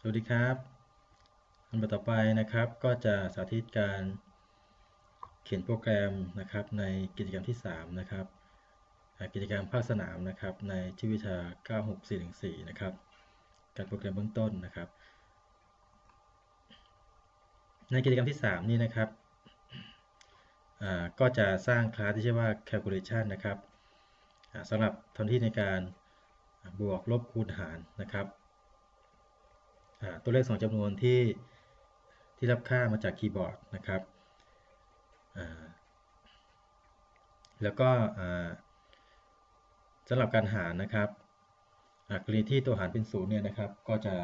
สวัสดีครับอันต่อไปนะครับก็จะสาธิตการเขียนโปรแกรมนะครับในกิจกรรมที่ 3 นะครับ กิจกรรมภาคสนามนะครับในชื่อวิชา 96414 นะครับ การโปรแกรมเบื้องต้นนะครับ ในกิจกรรมที่ 3 นี้นะครับก็จะสร้างคลาสที่ชื่อว่า calculation นะครับสำหรับทำที่ในการบวกลบคูณหารนะครับ ตัวเลขสองจำนวนที่ที่รับค่ามาจากคีย์บอร์ดนะครับแล้วก็สำหรับการหารนะครับกรณีที่ตัวหารเป็นศูนย์เนี่ยนะครับก็จะ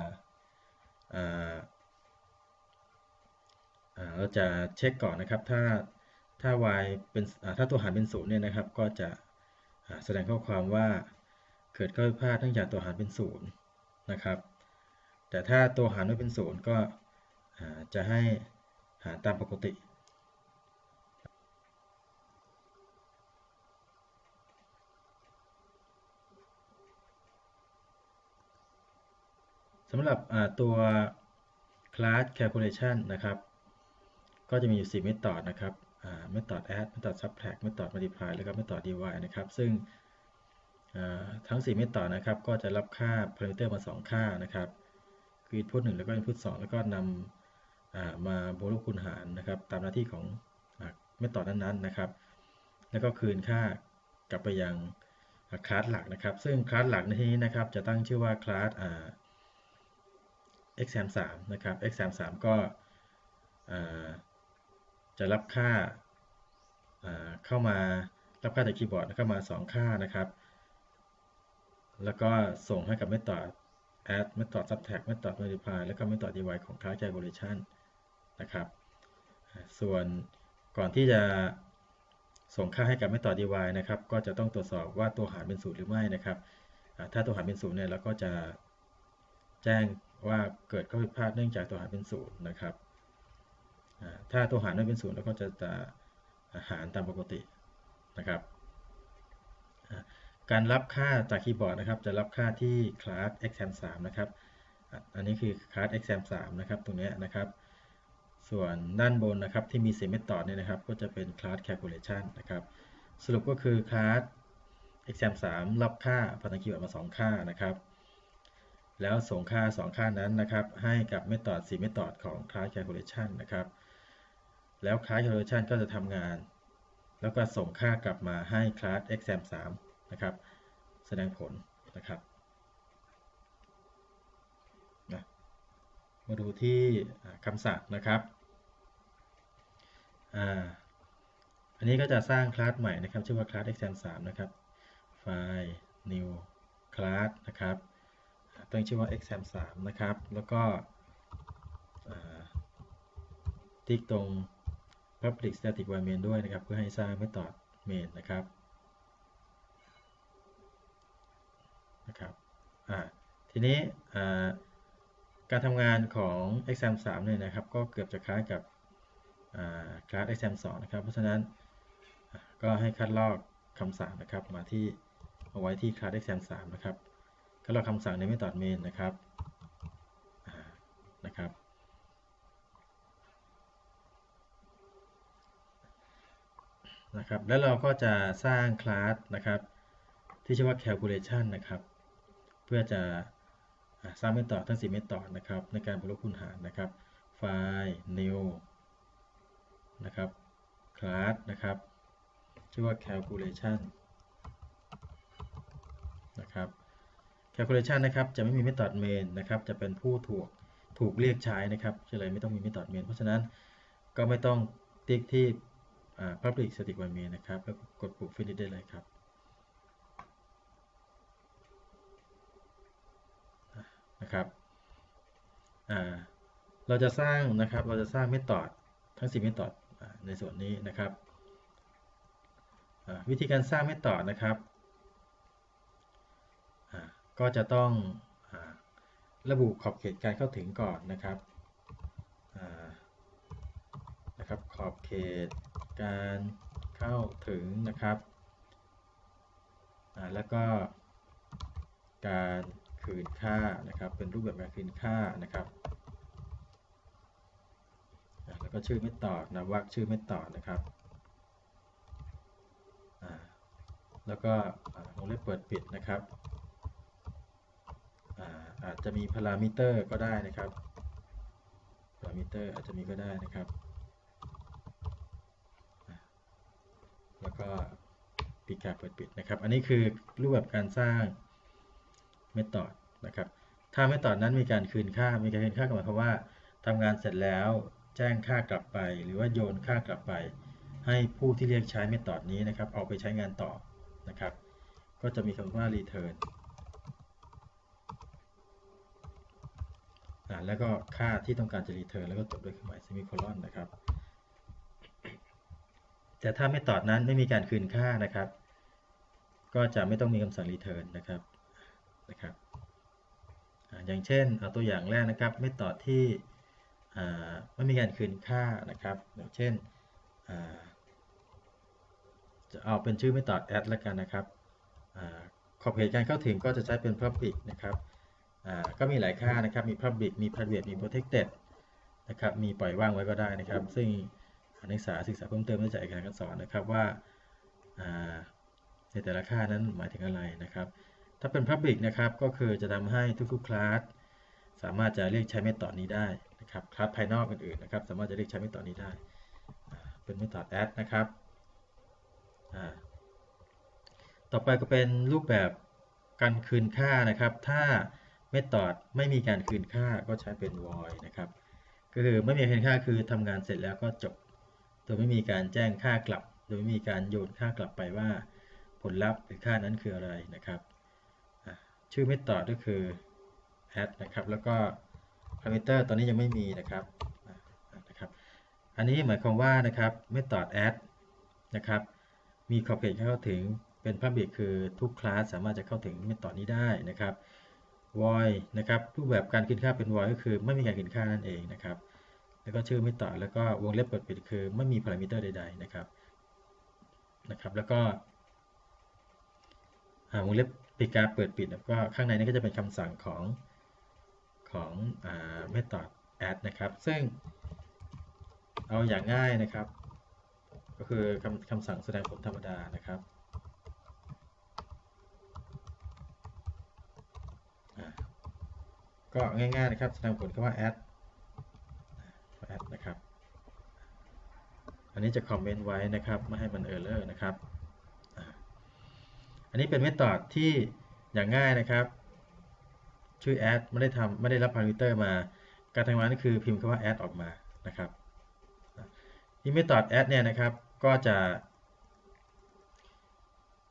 เราจะเช็คก่อนนะครับถ้าถ้า y เป็นถ้าตัวหารเป็นศูนย์เนี่ยนะครับก็จะแสดงข้อความว่าเกิดข้อผิดพลาดเนื่องจากตัวหารเป็นศูนย์นะครับ แต่ถ้าตัวหารไม่เป็นศูนย์ก็จะให้หารตามปกติ สำหรับตัว class calculation นะครับ ก็จะมีอยู่4 method นะครับอ่า method add method subtract method multiply แล้วก็ method divide นะครับ ซึ่งทั้ง4 method นะครับ ก็จะรับค่า parameter มา 2 ค่านะครับ คือ input 1แล้วก็ input 2แล้วก็นำมาบวกลบคูณหารนะครับ ตามหน้าที่ของอ่า method นั้นๆนะครับ แล้วก็คืนค่ากลับไปยังคลาสหลักนะครับ ซึ่งคลาสหลักในที่นี้นะครับ จะตั้งชื่อว่าคลาสอ่า exam 3นะครับ exam 3ก็จะรับค่าเข้ามารับค่าจากคีย์บอร์ดเข้ามา 2 ค่านะครับ แล้วก็ส่งให้กับ method add method subtract method multiply แล้วก็ method divide ของ class calculation นะครับ ส่วนก่อนที่จะส่งค่าให้กับ method divide นะครับ ก็จะต้องตรวจสอบว่าตัวหารเป็นศูนย์หรือไม่นะครับ ถ้าตัวหารเป็นศูนย์เนี่ยเราก็จะแจ้งว่าเกิดข้อผิดพลาดเนื่องจากตัวหารเป็นศูนย์นะครับ ถ้าตัวหารไม่เป็นศูนย์เราก็จะจะหารตามปกตินะครับ การรับค่าจากคีย์บอร์ดนะครับ จะรับค่าที่คลาส exam 3นะครับ อันนี้คือคลาส exam 3นะครับ ตรงนี้นะครับ ส่วนด้านบนนะครับที่มี4 method เนี่ยนะครับ ก็จะเป็นคลาส calculation นะครับ สรุปก็คือคลาส exam 3รับค่าพันธคีย์บอร์ดมา 2 ค่านะครับ แล้วส่งค่า 2 ค่านั้นนะครับ ให้กับ method 4 method ของ class calculation นะครับ แล้ว class calculation ก็จะทำงาน แล้วก็ส่งค่ากลับมาให้ class exam 3 นะครับ แสดงผลนะครับนะมาดูที่คำศัพท์นะครับอ่าอันนี้ก็จะสร้างคลาสใหม่นะครับ ชื่อว่า class exam 3นะครับ ไฟล์ new class นะครับตั้งชื่อว่า exam 3นะครับ แล้วก็ติ๊กตรง public static void main ด้วยนะครับ เพื่อให้สร้าง method main นะครับ นะครับทีนี้การทำงานของ exam 3เนี่ยนะครับ ก็เกือบจะคล้ายกับอ่า class exam 2นะครับ เพราะฉะนั้นก็ให้คัดลอกคำสั่งนะครับ มาที่เอาไว้ที่ class exam 3นะครับก็เราคำสั่งใน method main นะครับนะครับ นะครับ แล้วเราก็จะสร้างคลาสนะครับ ที่ชื่อว่า calculation นะครับ เพื่อจะสร้าง method ทั้ง4 method นะครับในการบวกลบคูณหารนะครับไฟล์ new นะครับ class นะครับชื่อว่า calculation นะครับ calculation นะครับจะไม่มี method main นะครับจะเป็นผู้ถูกถูกเรียกใช้นะครับเฉลยไม่ต้องมี method main เพราะฉะนั้นก็ไม่ต้องติ๊กที่ public static main นะครับแล้วกดปุ่ม finish ได้เลยครับ นะครับเราจะสร้างนะครับเราจะสร้าง method ทั้ง4 method อ่าในส่วนนี้นะครับวิธีการสร้าง method นะครับก็จะต้องอาระบุขอบเขตการเข้าถึงก่อนนะครับนะครับขอบเขตการเข้าถึงนะครับแล้วก็การ คืนค่านะครับ เป็นรูปแบบการคืนค่านะครับแล้วก็ชื่อไม่ตอนะวรรคชื่อไม่ตอนะครับแล้วก็อ่าวงเล็บเปิดปิดนะครับอาอาจจะมีพารามิเตอร์ก็ได้นะครับพารามิเตอร์อาจจะมีก็ได้นะครับ แล้วก็ปิดการเปิดปิดนะครับ อันนี้คือรูปแบบการสร้าง เมธอดนะครับ ถ้าเมธอดนั้นมีการคืนค่า มีการคืนค่าก็หมายความว่าทำงานเสร็จแล้วแจ้งค่ากลับไป หรือว่าโยนค่ากลับไป ให้ผู้ที่เรียกใช้เมธอดนี้นะครับ เอาไปใช้งานต่อนะครับ ก็จะมีคำว่า return แล้วก็ค่าที่ต้องการจะ return แล้วก็จบด้วยเครื่องหมาย semicolon นะครับ แต่ถ้าเมธอดนั้นไม่มีการคืนค่านะครับก็จะไม่ต้องมีคำสั่ง return นะครับ นะครับอย่างเช่นเอาตัวอย่างแรกนะครับเมธอดที่อ่ไม่มีการคืนค่านะครับอย่างเช่นจะเอาเป็นชื่อเมธอด add แล้วกันนะครับอขอบเขตการเข้าถึงก็จะใช้เป็น public นะครับก็มีหลายค่านะครับมี public มี private มี protected นะครับมีปล่อยว่างไว้ก็ได้นะครับ ซึ่งนักศึกษาศึกษาเพิ่มเติมได้จากเอกสารการสอนนะครับว่าในแต่ละค่านั้นหมายถึงอะไรนะครับ ถ้าเป็น Public นะครับ ก็คือจะทำให้ทุกๆ คลาสสามารถจะเรียกใช้เมธอดนี้ได้นะครับ คลาสภายนอกอื่นๆนะครับ สามารถจะเรียกใช้เมธอดนี้ได้ เป็นเมธอด add นะครับ ต่อไปก็เป็นรูปแบบการคืนค่านะครับ ถ้าเมธอดไม่มีการคืนค่าก็ใช้เป็น void นะครับ ก็คือไม่มีคืนค่าคือทำงานเสร็จแล้วก็จบ โดยไม่มีการแจ้งค่ากลับ โดยไม่มีการโยนค่ากลับไปว่าผลลัพธ์หรือค่านั้นคืออะไรนะครับ ชื่อ method ก็คือ add นะครับ แล้วก็ parameter ตอนนี้ยังไม่มีนะครับนะครับ อันนี้หมายความว่านะครับ method add นะครับ มีขอบเขตเข้าถึงเป็น public คือทุกคลาสสามารถจะเข้าถึง method นี้ได้นะครับ void นะครับรูปแบบการคืนค่าเป็น void ก็คือไม่มีการคืนค่านั่นเองนะครับแล้วก็ชื่อไม่ต่อแล้วก็วงเล็บเปิดปิดคือไม่มีพารามิเตอร์ใด ๆ นะครับนะครับ แล้วก็วงเล็บ ปิดการเปิดปิดแล้วก็ข้างในนี้ก็จะเป็นคำสั่งของของเมธอด add นะครับ ซึ่งเอาอย่างง่ายนะครับ ก็คือคำคำสั่งแสดงผลธรรมดานะครับก็ง่ายๆนะครับแสดงผลคำว่า add add นะครับ อันนี้จะคอมเมนต์ไว้นะครับ ไม่ให้มันเออร์เลอร์นะครับ อันนี้เป็นเมธอดที่อย่างง่ายนะครับ ชื่อ add ไม่ได้ทำไม่ได้รับพารามิเตอร์มา การทำงานก็คือพิมพ์คำว่า add ออกมานะครับที่เมธอด add เนี่ยนะครับก็จะ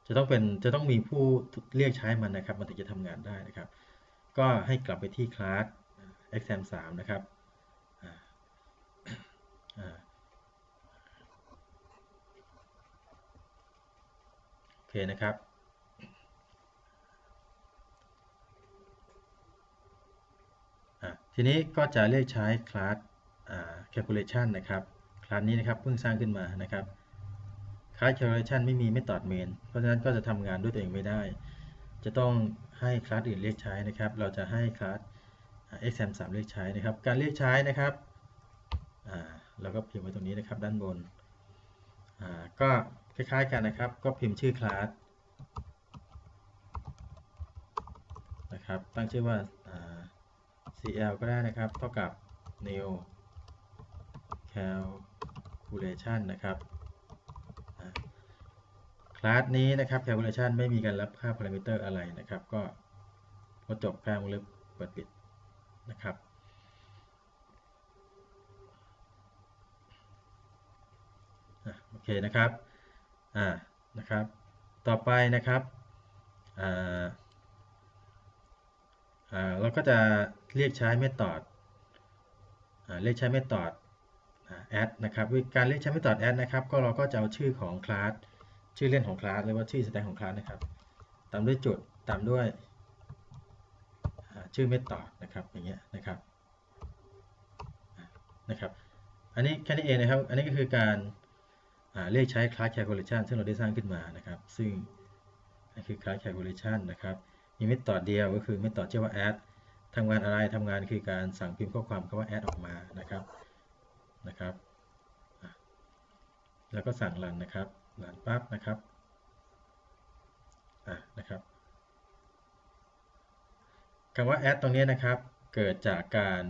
จะต้องเป็นจะต้องมีผู้เรียกใช้มันนะครับ มันถึงจะทำงานได้นะครับ ก็ให้กลับไปที่คลาส exam 3 นะครับโอเคนะครับ ทีนี้ก็จะเรียกใช้คลาส calculation นะครับ คลาสนี้นะครับเพิ่งสร้างขึ้นมานะครับคลาส calculation ไม่มี method main เพราะฉะนั้นก็จะทำงานด้วยตัวเองไม่ได้ จะต้องให้คลาสอื่นเรียกใช้นะครับ เราจะให้คลาส exam 3เรียกใช้นะครับ การเรียกใช้นะครับเราก็พิมพ์ไว้ตรงนี้นะครับด้านบน ก็คล้ายๆกันนะครับ ก็พิมพ์ชื่อคลาสนะครับ ตั้งชื่อว่า cl ก็ได้นะครับ เท่ากับ new calculation นะครับ คลาสนี้นะครับ calculation ไม่มีการรับค่าพารามิเตอร์อะไรนะครับ ก็ก็จบแค่วงเล็บเปิดปิดนะครับ โอเคนะครับ อ่า นะครับ ต่อไปนะครับ อ่า อ่า เราก็จะ เรียกใช้ method อ่าเรียกใช้ method add นะครับการเรียกใช้ method add นะครับก็เราก็จะเอาชื่อของคลาสชื่อเล่นของคลาสหรือว่าชื่อแสดงของคลาสนะครับตามด้วยจุดตามด้วยชื่อ method นะครับอย่างเงี้ยนะครับนะครับอันนี้แค่นี้เองนะครับ อันนี้ก็คือการเรียกใช้ class calculation ซึ่งเราได้สร้างขึ้นมานะครับ ซึ่งนี่คือ class calculation นะครับมีมีเมธอดเดียวก็คือเมธอดชื่อว่า add ทำงานอะไรทำงานคือการสั่งพิมพ์ข้อความคำว่า add ออกมานะครับนะครับแล้วก็สั่งรันนะครับรันปั๊บนะครับอะนะครับคำว่า add ตรงนี้นะครับ เกิดจากการ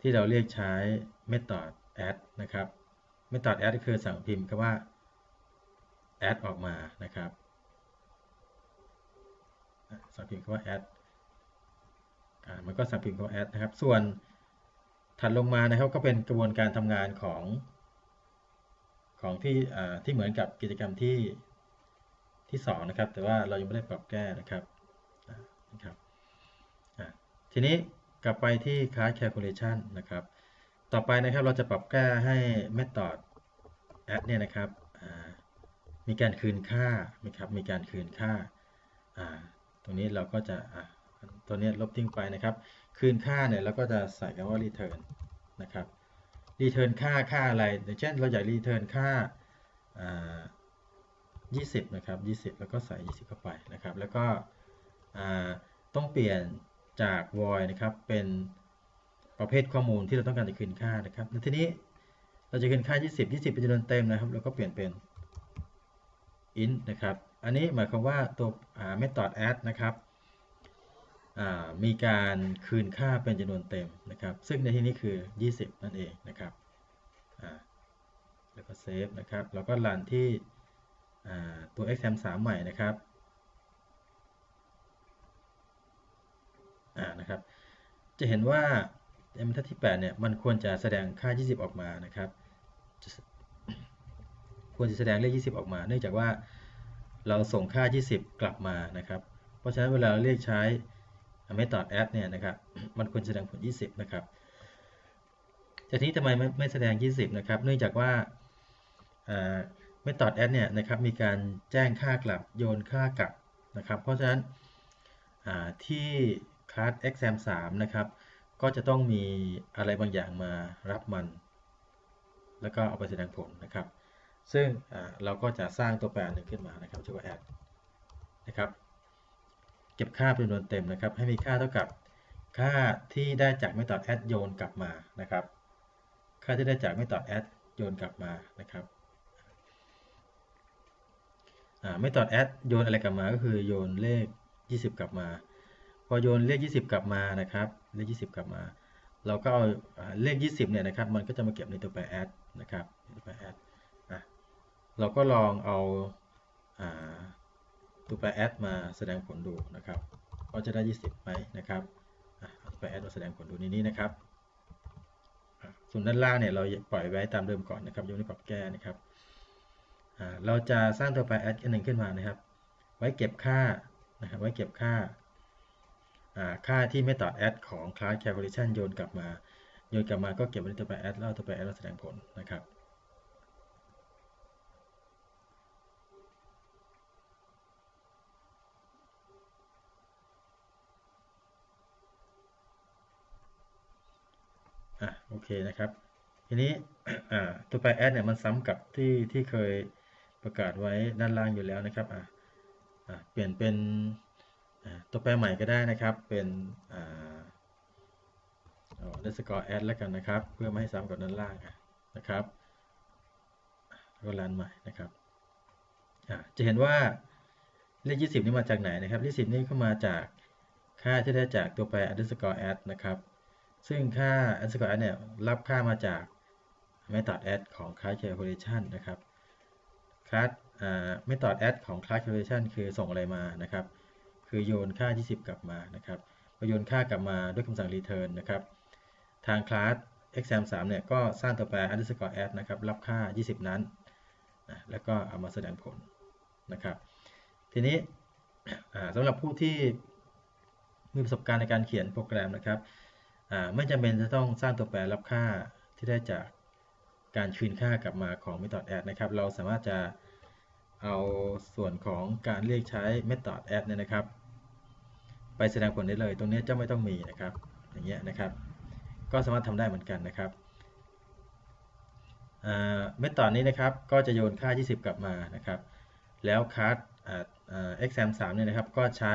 ที่เราเรียกใช้ method add นะครับ method add ก็คือสั่งพิมพ์คำว่า add ออกมานะครับสั่งพิมพ์คำว่า add มันก็สั่งพิมพ์คำว่า add นะครับ ส่วนถัดลงมานะครับก็เป็นกระบวนการทำงานของของที่ที่เหมือนกับกิจกรรมที่ที่สองนะครับ แต่ว่าเรายังไม่ได้ปรับแก้นะครับนะครับทีนี้กลับไปที่ class calculation นะครับ ต่อไปนะครับเราจะปรับแก้ให้ method add เนี่ยนะครับมีการคืนค่านะครับมีการคืนค่าตรงนี้เราก็จะ ตัวนี้ลบทิ้งไปนะครับ คืนค่าเนี่ยเราก็จะใส่คำว่า return นะครับ return ค่าค่าอะไรอย่างเช่นเราอยาก return ค่าอ่า20 นะครับ 20 แล้วก็ใส่ 20 เข้าไปนะครับ แล้วก็ต้องเปลี่ยนจาก void นะครับเป็นประเภทข้อมูลที่เราต้องการจะคืนค่านะครับทีนี้เราจะคืนค่า 20 20 เป็นจำนวนเต็มนะครับ แล้วก็เปลี่ยนเป็น int นะครับ อันนี้หมายความว่าตัว method add นะครับ มีการคืนค่าเป็นจำนวนเต็มนะครับ ซึ่งในที่นี้คือ 20 นั่นเองนะครับแล้วก็เซฟนะครับ แล้วก็รันที่ตัว exam3 ใหม่นะครับนะครับ จะเห็นว่าบรรทัที่ 8 เนี่ย มันควรจะแสดงค่า 20 ออกมานะครับ ควรจะแสดงเลข 20 ออกมา เนื่องจากว่าเราส่งค่า 20 กลับมานะครับ เพราะฉะนั้นเวลาเราเรียกใช้ method add เนี่ยนะครับ มันควรแสดงผล 20 นะครับแต่ทีนี้ทำไมไม่ไม่แสดง 20 นะครับ เนื่องจากว่า method add เนี่ยนะครับ มีการแจ้งค่ากลับโยนค่ากลับนะครับ เพราะฉะนั้นที่ class exam 3 นะครับ ก็จะต้องมีอะไรบางอย่างมารับมัน แล้วก็เอาไปแสดงผลนะครับ ซึ่งเราก็จะสร้างตัวแปรหนึ่งขึ้นมานะครับชื่อว่า add นะครับ ก็บค่าเป็นจำนวนเต็มนะครับ ให้มีค่าเท่ากับค่าที่ได้จาก method add โยนกลับมานะครับ ค่าที่ได้จาก method add โยนกลับมานะครับเมธอดแอดโยนอะไรกลับมาก็คือโยนเลข 20 กลับมา พอโยนเลข 20 กลับมานะครับ เลข 20 กลับมา เราก็เอาเลข 20เนี่ยนะครับ มันก็จะมาเก็บในตัวแปรแอดนะครับตัวแปรแอดเราก็ลองเอา ตัวแปรแอดมาแสดงผลดูนะครับว่าจะได้ 20ไหมนะครับตัวแปรแอดมาแสดงผลดูในนี้นะครับ ส่วนด้านล่างเนี่ยเราปล่อยไว้ตามเดิมก่อนนะครับยังไม่ปรับแก้นะครับเราจะสร้างตัวแปร add อันหนึ่งขึ้นมานะครับ ไว้เก็บค่านะครับไว้เก็บค่าค่าที่ method add ของ class calculation โยนกลับมาโยนกลับมาก็เก็บไว้ในตัวแปร add แล้วตัวแปร add เราแสดงผลนะครับ โอเคนะครับ ทีนี้ตัวแปร add เนี่ยมันซ้ำกับที่ที่เคยประกาศไว้ด้านล่างอยู่แล้วนะครับอ่าเปลี่ยนเป็นตัวแปรใหม่ก็ได้นะครับ เป็นอ่าเดสกอร์แอดแล้วกันนะครับ เพื่อไม่ให้ซ้ำกับด้านล่างนะครับก็รันใหม่นะครับจะเห็นว่าเลข 20 นี่มาจากไหนนะครับเลข10 นี่ก็มาจากค่าที่ได้จากตัวแปร underscore add นะครับ ซึ่งค่า underscore เนี่ยรับค่ามาจาก method add ของ class calculation นะครับ class method add ของ class calculation คือส่งอะไรมานะครับ คือโยนค่า 20 กลับมานะครับพอโยนค่ากลับมาด้วยคำสั่ง return นะครับ ทาง class exam 3เนี่ยก็สร้างตัวแปร underscore add นะครับ รับค่า 20 นั้นนะแล้วก็เอามาแสดงผลนะครับ ทีนี้สำหรับผู้ที่มีประสบการณ์ในการเขียนโปรแกรมนะครับ ไม่จำเป็นจะต้องสร้างตัวแปรรับค่าที่ได้จากการคืนค่ากลับมาของ method add นะครับ เราสามารถจะเอาส่วนของการเรียกใช้ method add เนี่ยนะครับ ไปแสดงผลได้เลย ตรงนี้จะไม่ต้องมีนะครับ อย่างเงี้ยนะครับ ก็สามารถทำได้เหมือนกันนะครับเมธอดนี้นะครับก็จะโยนค่า 20 กลับมานะครับ แล้วคัส exam 3เนี่ยนะครับก็ใช้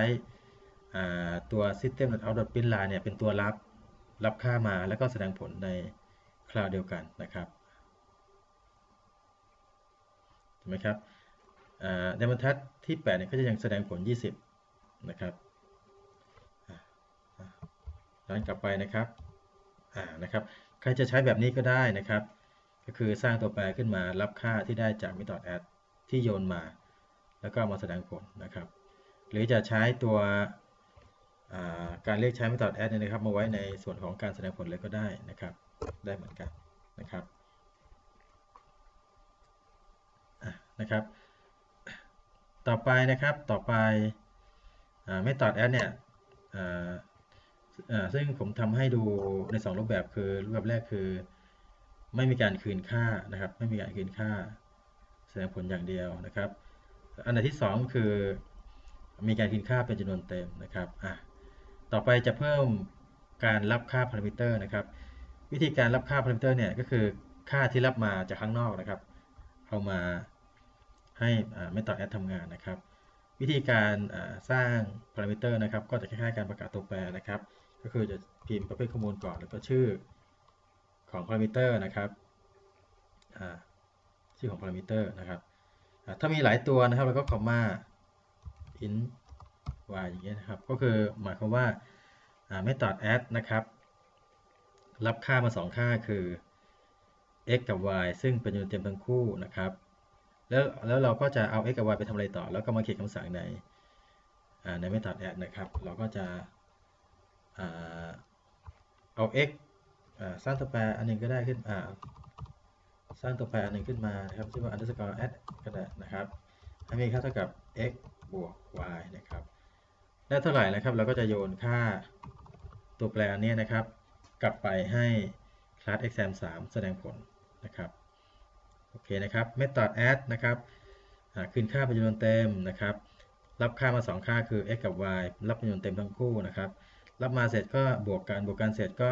ตัว system.out.println เนี่ยเป็นตัวรับ รับค่ามาแล้วก็แสดงผลในคลาวเดียวกันนะครับถูกไหมครับอ่าในบรรทัดที่8เนี่ยก็จะยังแสดงผล 20 นะครับย้อนกลับไปนะครับนะครับ ใครจะใช้แบบนี้ก็ได้นะครับ ก็คือสร้างตัวแปรขึ้นมารับค่าที่ได้จาก method add ที่โยนมา แล้วก็มาแสดงผลนะครับ หรือจะใช้ตัว การเรียกใช้ method add เนี่ยนะครับมาไว้ในส่วนของการแสดงผลเลยก็ได้นะครับ ได้เหมือนกันนะครับนะครับ ต่อไปนะครับต่อไปอ่า method add เนี่ยซึ่งผมทำให้ดูใน 2 รูปแบบคือรูปแบบแรกคือ ไม่มีการคืนค่านะครับ ไม่มีการคืนค่า แสดงผลอย่างเดียวนะครับ อันที่ 2 คือมีการคืนค่าเป็นจำนวนเต็มนะครับอะ ต่อไปจะเพิ่มการรับค่าพารามิเตอร์นะครับ วิธีการรับค่าพารามิเตอร์เนี่ยก็คือค่าที่รับมาจากข้างนอกนะครับ เอามาให้เมธอดแอดทำงานนะครับ วิธีการสร้างพารามิเตอร์นะครับ ก็จะคล้ายๆการประกาศตัวแปรนะครับ ก็คือจะพิมพ์ประเภทข้อมูลก่อน แล้วก็ชื่อของพารามิเตอร์นะครับชื่อของพารามิเตอร์นะครับถ้ามีหลายตัวนะครับเราก็คอมมา int y อย่างเงี้ยนะครับ ก็คือหมายความว่า method add นะครับ รับค่ามา 2 ค่าคือ x กับ y ซึ่งเป็นจำนวนเต็มทั้งคู่นะครับ แล้วแล้วเราก็จะเอา x กับ y ไปทำอะไรต่อ แล้วก็มาเขียนคำสั่งในใน method add นะครับ เราก็จะเอา x สร้างตัวแปรอันหนึ่งก็ได้ขึ้นสร้างตัวแปรอันหนึ่งขึ้นมานะครับชื่อว่า underscore add ก็ได้นะครับให้มีค่าเท่ากับ x บวก y นะครับ ได้เท่าไหร่นะครับ เราก็จะโยนค่าตัวแปรนี้นะครับ กลับไปให้คลาส exam 3 แสดงผลนะครับโอเคนะครับ method add นะครับคืนค่าเป็นจำนวนเต็มนะครับ รับค่ามา 2 ค่าคือ x กับ y รับเป็นจำนวนเต็มทั้งคู่นะครับ รับมาเสร็จก็บวกกันบวกกันเสร็จก็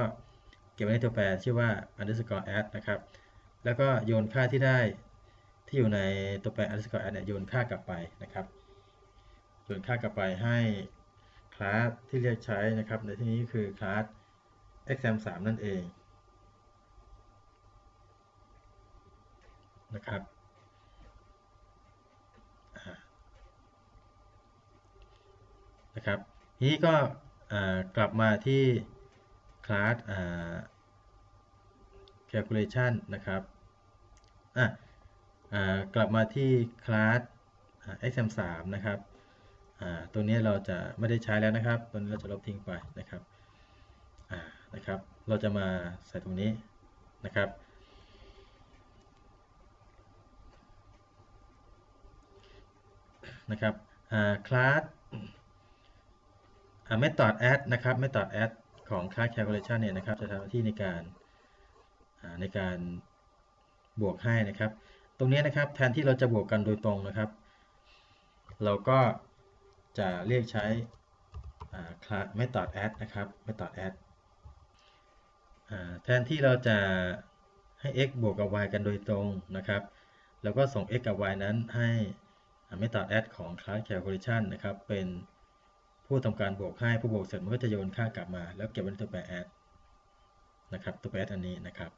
เก็บไว้ในตัวแปรชื่อว่า underscore add นะครับ แล้วก็โยนค่าที่ได้ที่อยู่ในตัวแปร underscore add เนี่ยโยนค่ากลับไปนะครับโยนค่ากลับไปให้ คลาสที่เรียกใช้นะครับ ในที่นี้คือคลาส exam 3นั่นเองนะครับนะครับทีนี้ก็กลับมาที่คลาส calculation นะครับอะกลับมาที่คลาส exam 3นะครับ ตัวนี้เราจะไม่ได้ใช้แล้วนะครับ ตัวนี้เราจะลบทิ้งไปนะครับนะครับ เราจะมาใส่ตรงนี้นะครับ นะครับคลาส method add นะครับ method add ของ class calculation เนี่ยนะครับ จะทำหน้าที่ในการในการบวกให้นะครับ ตรงนี้นะครับแทนที่เราจะบวกกันโดยตรงนะครับ เราก็ จะเรียกใช้ method add นะครับ method add แทนที่เราจะให้ x บวกกับ y กันโดยตรงนะครับ แล้วก็ส่ง x กับ y นั้นให้ method add ของ class calculation นะครับ เป็นผู้ทำการบวกให้ผู้บวกเสร็จมันก็จะโยนค่ากลับมา แล้วเก็บไว้ในตัวแปร add นะครับ ตัวแปร add อันนี้นะครับ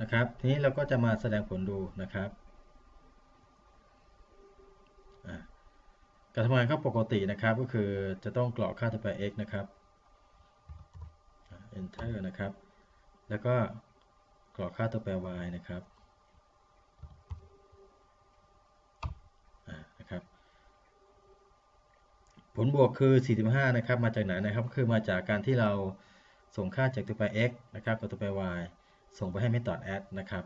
นะครับ ทีนี้เราก็จะมาแสดงผลดูนะครับการทำงานก็ปกตินะครับก็คือจะต้องกรอกค่าตัวแปร x นะครับ enter นะครับ แล้วก็กรอกค่าตัวแปร y นะครับนะครับ ผลบวกคือ 45 นะครับ มาจากไหนนะครับ คือมาจากการที่เราส่งค่าจากตัวแปร x นะครับกับตัวแปร y ส่งไปให้ method add นะครับ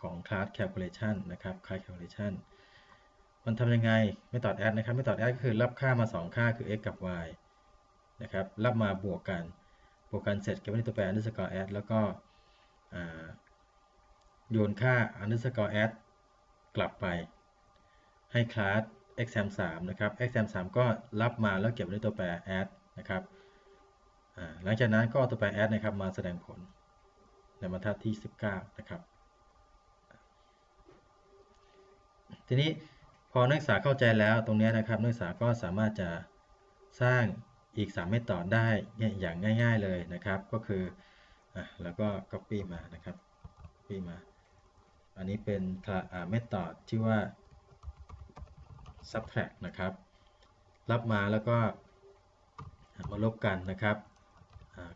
ของ class calculation นะครับ class calculation มันทำยังไง method add นะครับ method add ก็คือรับค่ามา 2 ค่าคือ x กับ y นะครับรับมาบวกกัน บวกกันเสร็จเก็บไว้ในตัวแปร underscore add แล้วก็โยนค่า underscore add กลับไปให้คลาส exam 3นะครับ exam 3ก็รับมาแล้วเก็บไว้ในตัวแปร add นะครับหลังจากนั้นก็ตัวแปร add นะครับมาแสดงผล ในบรรทัดที่ 19 นะครับ ทีนี้พอนักศึกษาเข้าใจแล้วตรงนี้นะครับนักศึกษาก็สามารถจะสร้างอีก 3 เมธอดได้อย่างง่ายๆเลยนะครับ ก็คืออแล้วก็ copy มานะครับ copy มา อันนี้เป็นเมธอดชื่อว่า subtract นะครับ รับมาแล้วก็มาลบกันนะครับ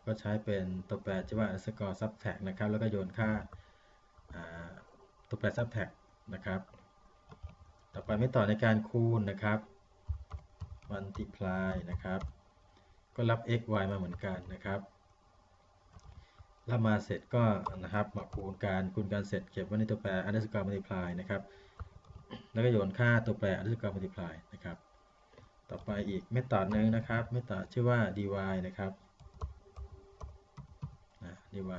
ก็ใช้เป็นตัวแปรชื่อว่า underscore subtract นะครับ แล้วก็โยนค่าอ่าตัวแปร subtract นะครับ ต่อไปไม่ต่อในการคูณนะครับ multiply นะครับ ก็รับ x y มาเหมือนกันนะครับรับมาเสร็จก็นะครับมาคูณการคูณการเสร็จเก็บไว้ในตัวแปร underscore multiply นะครับ แล้วก็โยนค่าตัวแปร underscore multiply นะครับ ต่อไปอีกเมธอดหนึ่งนะครับเมธอดชื่อว่า dy นะครับ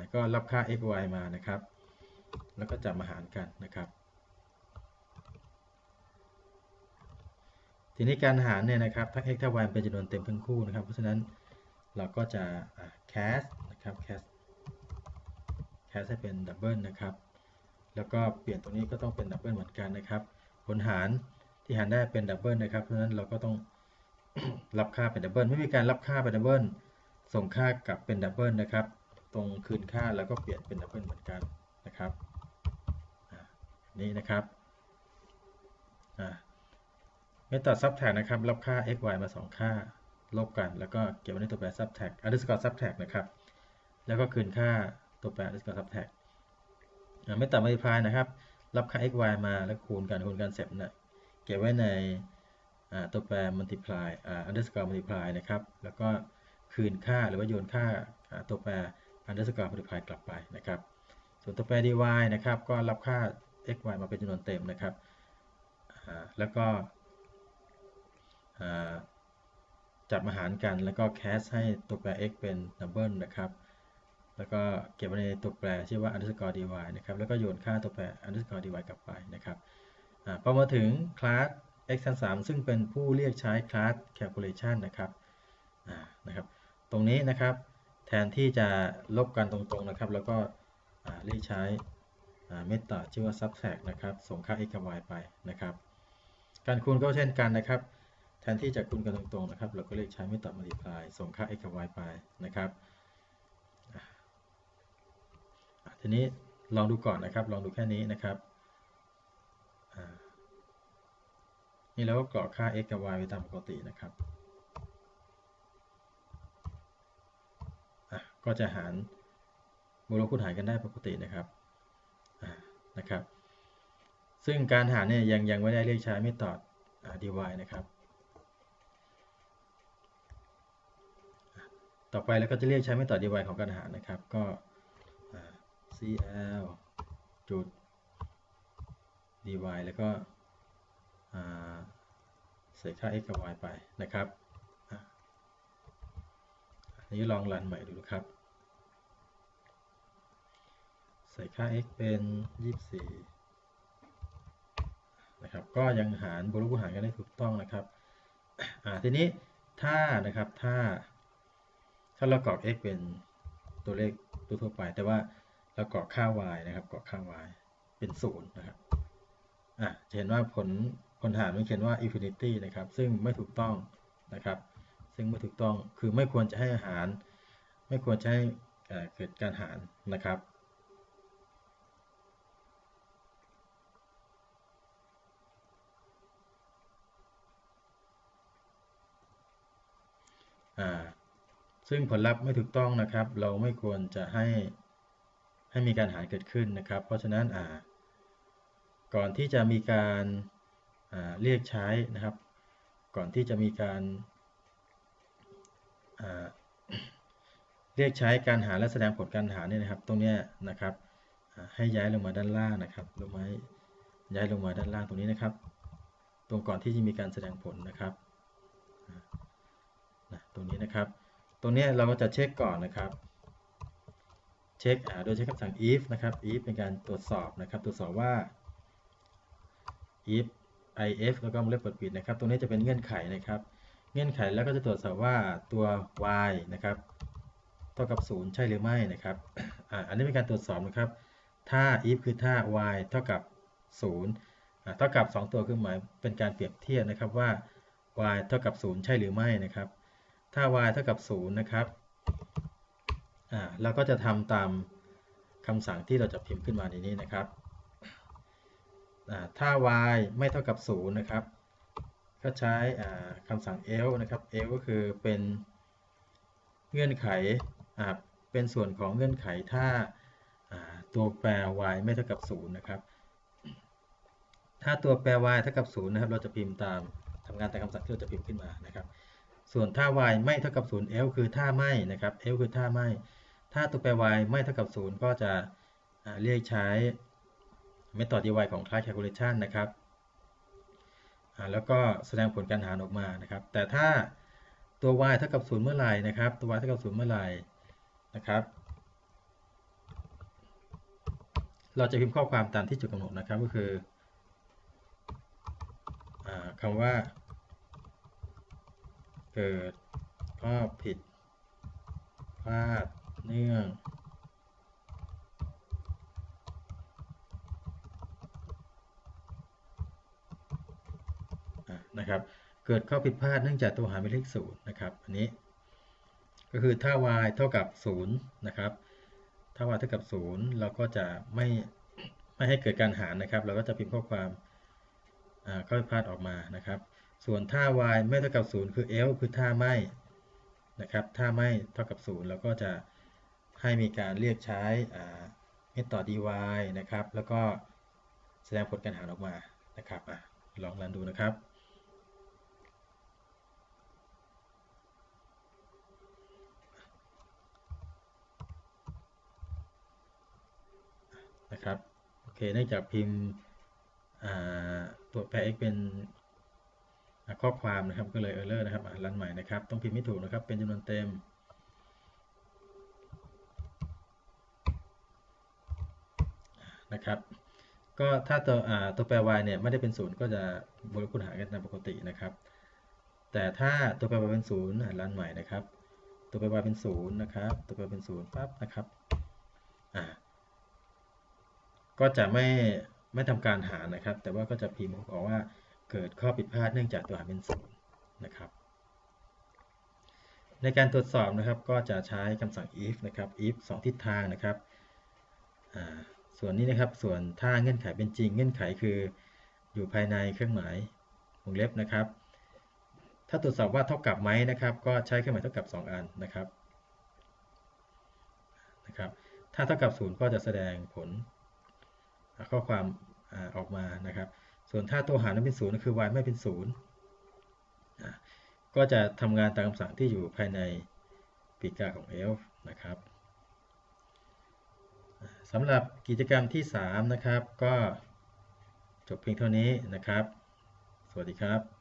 y ก็รับค่า x y มานะครับ แล้วก็จับมาหารกันนะครับ ทีนี้การหารเนี่ยนะครับทั้ง x ทั้ง y เป็นจำนวนเต็มทั้งคู่นะครับ เพราะฉะนั้นเราก็จะ cast นะครับ cast cast ให้เป็นดับเบิลนะครับ แล้วก็เปลี่ยนตรงนี้ก็ต้องเป็นดับเบิลเหมือนกันนะครับ ผลหารที่หารได้เป็นดับเบิลนะครับ เพราะฉะนั้นเราก็ต้องรับค่าเป็นดับเบิลไม่มีการรับค่าเป็นดับเบิลส่งค่ากลับเป็นดับเบิลนะครับ ตรงคืนค่าแล้วก็เปลี่ยนเป็นดับเบิลเหมือนกันนะครับนี่นะครับเมธอด subtract นะครับรับค่า x y มา 2 ค่าลบกัน แล้วก็เก็บไว้ในตัวแปร subtract underscore subtract นะครับ แล้วก็คืนค่าตัวแปร underscore subtract เมธอด multiply นะครับ รับค่า x y มาแล้วคูณกันคูณกันเสร็จนะเก็บไว้ในตัวแปร multiply underscore multiply นะครับ แล้วก็คืนค่าหรือว่าโยนค่าตัวแปร underscore multiply กลับไปนะครับ ส่วนตัวแปร dy นะครับ ก็รับค่า x y มาเป็นจำนวนเต็มนะครับ แล้วก็จับมาหารกันแล้วก็ cast ให้ตัวแปร x เป็น double นะครับ แล้วก็เก็บไว้ในตัวแปรชื่อว่า underscore dy นะครับ แล้วก็โยนค่าตัวแปร underscore dy กลับไปนะครับพอมาถึงคลาส x 3ซึ่งเป็นผู้เรียกใช้คลาส calculation นะครับนะครับ ตรงนี้นะครับ แทนที่จะลบกันตรงๆนะครับ แล้วก็เรียกใช้เมธอดชื่อว่า subtract นะครับ ส่งค่า x กับ y ไปนะครับ การคูณก็เช่นกันนะครับ แทนที่จะคูณกันตรงๆนะครับ เราก็เรียกใช้เมธอด multiply ส่งค่า x กับ y ไปนะครับทีนี้ลองดูก่อนนะครับ ลองดูแค่นี้นะครับ นี่เราก็กรอกค่า x กับ y ไปตามปกตินะครับ ก็จะหารบวกลคูณหารกันได้ปกตินะครับนะครับ ซึ่งการหารเนี่ยยังยังไม่ได้เรียกใช้ไม่ตอด dy นะครับ ต่อไปเราก็จะเรียกใช้ไม่ตอด dy ของการหารนะครับ ก็ cl จุด dy แล้วก็ใส่ค่า x กับ y ไปนะครับ นี้ลองรันใหม่ดูครับ ใส่ค่า x เป็น 24 นะครับ ก็ยังหารบวกลบคูณหารกันได้ถูกต้องนะครับทีนี้ถ้านะครับ ถ้า ถ้าเรากรอก x เป็นตัวเลขตัวทั่วไป แต่ว่าเรากรอกค่า y นะครับกรอกค่า y เป็น0นะครับ อะจะเห็นว่าผลผลหารมันเขียนว่า infinity นะครับ ซึ่งไม่ถูกต้องนะครับ ซึ่งไม่ถูกต้องคือไม่ควรจะให้อาหาร ไม่ควรจะให้เกิดการหารนะครับซึ่งผลลัพธ์ไม่ถูกต้องนะครับ เราไม่ควรจะให้ให้มีการหารเกิดขึ้นนะครับ เพราะฉะนั้นก่อนที่จะมีการเรียกใช้นะครับ ก่อนที่จะมีการ เรียกใช้การหาและแสดงผลการหาเนี่ยนะครับ ตรงนี้นะครับให้ย้ายลงมาด้านล่างนะครับลงมาย้ายลงมาด้านล่างตรงนี้นะครับ ตรงก่อนที่จะมีการแสดงผลนะครับตรงนี้นะครับ ตรงนี้เราก็จะเช็คก่อนนะครับเช็คโดยใช้คำสั่ง if นะครับ if เป็นการตรวจสอบนะครับตรวจสอบว่า if if แล้วก็เล็บเปิดปิดนะครับ ตรงนี้จะเป็นเงื่อนไขนะครับ เงื่อนไขแล้วก็จะตรวจสอบว่าตัว y นะครับเท่ากับ 0 ใช่หรือไม่นะครับออันนี้เป็นการตรวจสอบนะครับ ถ้า if คือถ้า y เท่ากับ 0 เท่ากับ 2 ตัวคือหมายเป็นการเปรียบเทียบนะครับว่า y เท่ากับ 0 ใช่หรือไม่นะครับ ถ้า y เท่ากับ 0 นะครับเราก็จะทำตามคำสั่งที่เราจะพิมพ์ขึ้นมาในนี้นะครับ ถ้า y ไม่เท่ากับ 0 นะครับ ก็ใช้คำสั่ง else นะครับ else ก็คือเป็นเงื่อนไขเป็นส่วนของเงื่อนไขถ้าาตัวแปร y ไม่เท่ากับ0นะครับ ถ้าตัวแปร y เท่ากับ0นะครับ เราจะพิมพ์ตามทำงานตามคำสั่งที่เราจะพิมพ์ขึ้นมานะครับ ส่วนถ้า y ไม่เท่ากับ0 l คือถ้าไม่นะครับ l คือถ้าไม่ ถ้าตัวแปร y ไม่เท่ากับ0ก็จะเรียกใช้ method dy ของ class calculation นะครับ แล้วก็แสดงผลการหารออกมานะครับ แต่ถ้าตัว y เท่ากับ0เมื่อไหร่นะครับ ตัว y เท่ากับ0เมื่อไหร่นะครับ เราจะพิมพ์ข้อความตามที่จุดกำหนดนะครับก็คืออคำว่า เกิดข้อผิดพลาดเนื่อง นะครับ เกิดข้อผิดพลาดเนื่องจากตัวหารเป็นเลขศูนย์นะครับอันนี้ ก็คือถ้า y เท่ากับ0นะครับถ้า y เท่ากับ 0 เราก็จะไม่ไม่ให้เกิดการหารนะครับ เราก็จะพิมพ์ข้อความข้อผิดพลาดออกมานะครับ ส่วนถ้า y ไม่เท่ากับ 0 คือ l คือถ้าไม่นะครับถ้าไม่เท่ากับ 0 เราก็จะให้มีการเรียกใช้อ่า method dy นะครับ แล้วก็แสดงผลการหารออกมานะครับอลองรันดูนะครับ นะครับโอเคเนื่องจากพิมพ์ตัวแปร x เป็นข้อความนะครับก็เลย error นะครับรันใหม่นะครับ ต้องพิมพ์ให้ถูกนะครับเป็นจำนวนเต็มนะครับก็ถ้าตัวตัวแปร y เนี่ยไม่ได้เป็นศูนย์ก็จะบวกลบคูณหารกันตามปกตินะครับ แต่ถ้าตัวแปร y เป็นศูนย์รันใหม่นะครับ ตัวแปร y เป็นศูนย์นะครับ ตัวแปรเป็นศูนย์ปั๊บนะครับอ่า ก็จะไม่ไม่ทำการหารนะครับ แต่ว่าก็จะพิมพ์บอกว่าเกิดข้อผิดพลาดเนื่องจากตัวหารเป็นศูนย์นะครับ ในการตรวจสอบนะครับก็จะใช้คำสั่ง if นะครับ if 2 ทิศทางนะครับส่วนนี้นะครับส่วนถ้าเงื่อนไขเป็นจริง เงื่อนไขคืออยู่ภายในเครื่องหมายวงเล็บนะครับ ถ้าตรวจสอบว่าเท่ากับไหมนะครับ ก็ใช้เครื่องหมายเท่ากับ 2 อันนะครับนะครับ ถ้าเท่ากับ 0 ก็จะแสดงผล ข้อความออกมานะครับ ส่วนถ้าตัวหารนั้นเป็นศูนย์ก็คือ y ไม่เป็นศูนย์ก็จะทำงานตามคำสั่งที่อยู่ภายในปีกาของ elf นะครับสำหรับกิจกรรมที่ 3 นะครับ ก็จบเพียงเท่านี้นะครับ สวัสดีครับ